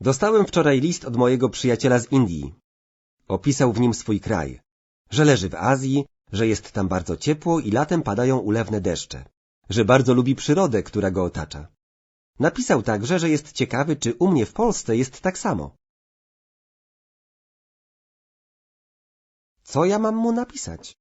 Dostałem wczoraj list od mojego przyjaciela z Indii. Opisał w nim swój kraj, że leży w Azji, że jest tam bardzo ciepło i latem padają ulewne deszcze, że bardzo lubi przyrodę, która go otacza. Napisał także, że jest ciekawy, czy u mnie w Polsce jest tak samo. Co ja mam mu napisać?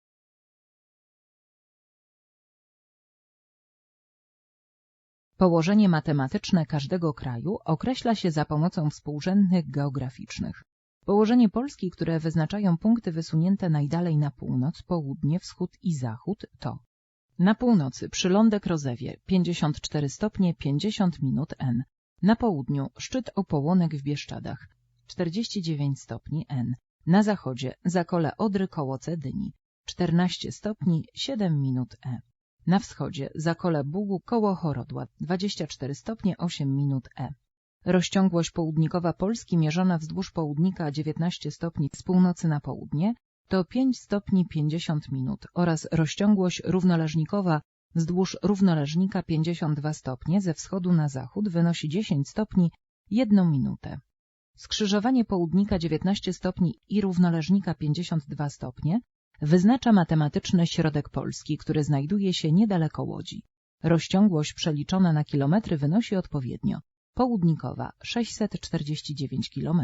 Położenie matematyczne każdego kraju określa się za pomocą współrzędnych geograficznych. Położenie Polski, które wyznaczają punkty wysunięte najdalej na północ, południe, wschód i zachód to na północy przylądek Rozewie 54 stopnie 50 minut N, na południu szczyt Opołonek w Bieszczadach 49 stopni N, na zachodzie zakole Odry koło Cedyni 14 stopni 7 minut E. Na wschodzie zakole Bugu koło Chorodła 24 stopnie 8 minut E. Rozciągłość południkowa Polski mierzona wzdłuż południka 19 stopni z północy na południe to 5 stopni 50 minut oraz rozciągłość równoleżnikowa wzdłuż równoleżnika 52 stopnie ze wschodu na zachód wynosi 10 stopni 1 minutę. Skrzyżowanie południka 19 stopni i równoleżnika 52 stopnie wyznacza matematyczny środek Polski, który znajduje się niedaleko Łodzi. Rozciągłość przeliczona na kilometry wynosi odpowiednio południkowa 649 km,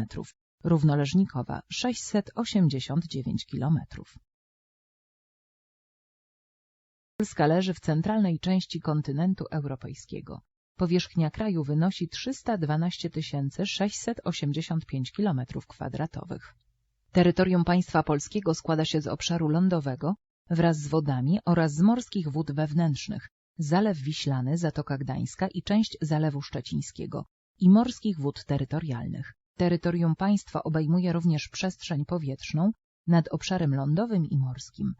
równoleżnikowa 689 km. Polska leży w centralnej części kontynentu europejskiego. Powierzchnia kraju wynosi 312 685 km2. Terytorium państwa polskiego składa się z obszaru lądowego wraz z wodami oraz z morskich wód wewnętrznych, Zalew Wiślany, Zatoka Gdańska i część Zalewu Szczecińskiego i morskich wód terytorialnych. Terytorium państwa obejmuje również przestrzeń powietrzną nad obszarem lądowym i morskim.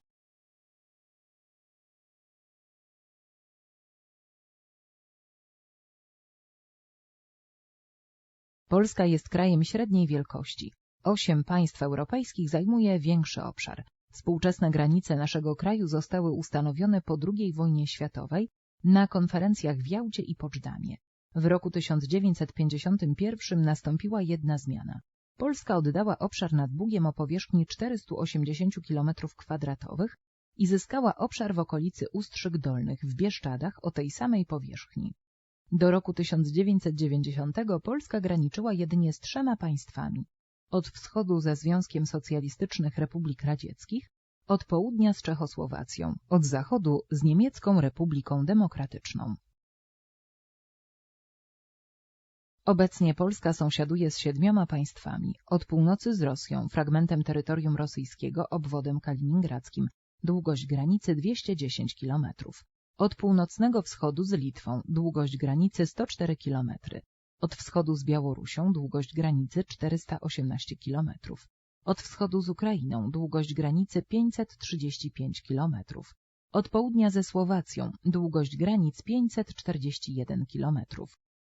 Polska jest krajem średniej wielkości. Osiem państw europejskich zajmuje większy obszar. Współczesne granice naszego kraju zostały ustanowione po II wojnie światowej na konferencjach w Jałcie i Poczdamie. W roku 1951 nastąpiła jedna zmiana. Polska oddała obszar nad Bugiem o powierzchni 480 km2 i zyskała obszar w okolicy Ustrzyk Dolnych w Bieszczadach o tej samej powierzchni. Do roku 1990 Polska graniczyła jedynie z trzema państwami. Od wschodu ze Związkiem Socjalistycznych Republik Radzieckich, od południa z Czechosłowacją, od zachodu z Niemiecką Republiką Demokratyczną. Obecnie Polska sąsiaduje z siedmioma państwami. Od północy z Rosją, fragmentem terytorium rosyjskiego, obwodem kaliningradzkim, długość granicy 210 km. Od północnego wschodu z Litwą, długość granicy 104 km. Od wschodu z Białorusią, długość granicy 418 km. Od wschodu z Ukrainą, długość granicy 535 km. Od południa ze Słowacją, długość granic 541 km.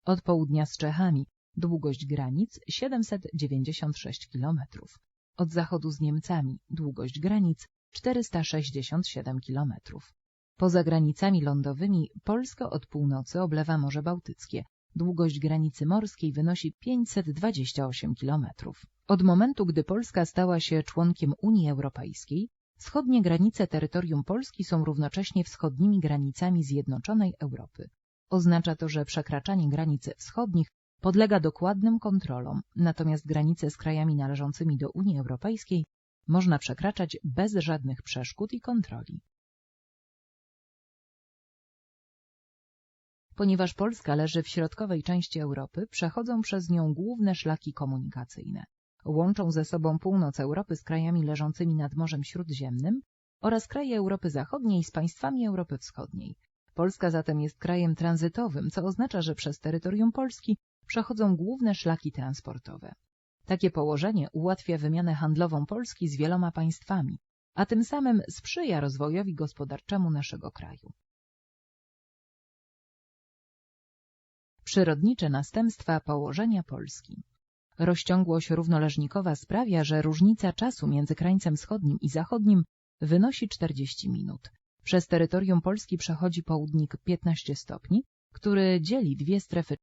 Od południa z Czechami, długość granic 796 km. Od zachodu z Niemcami, długość granic 467 km. Poza granicami lądowymi Polskę od północy oblewa Morze Bałtyckie. Długość granicy morskiej wynosi 528 km. Od momentu, gdy Polska stała się członkiem Unii Europejskiej, wschodnie granice terytorium Polski są równocześnie wschodnimi granicami Zjednoczonej Europy. Oznacza to, że przekraczanie granic wschodnich podlega dokładnym kontrolom, natomiast granice z krajami należącymi do Unii Europejskiej można przekraczać bez żadnych przeszkód i kontroli. Ponieważ Polska leży w środkowej części Europy, przechodzą przez nią główne szlaki komunikacyjne. Łączą ze sobą północ Europy z krajami leżącymi nad Morzem Śródziemnym oraz kraje Europy Zachodniej z państwami Europy Wschodniej. Polska zatem jest krajem tranzytowym, co oznacza, że przez terytorium Polski przechodzą główne szlaki transportowe. Takie położenie ułatwia wymianę handlową Polski z wieloma państwami, a tym samym sprzyja rozwojowi gospodarczemu naszego kraju. Przyrodnicze następstwa położenia Polski Rozciągłość równoleżnikowa sprawia, że różnica czasu między krańcem wschodnim i zachodnim wynosi 40 minut. Przez terytorium Polski przechodzi południk 15 stopni, który dzieli dwie strefy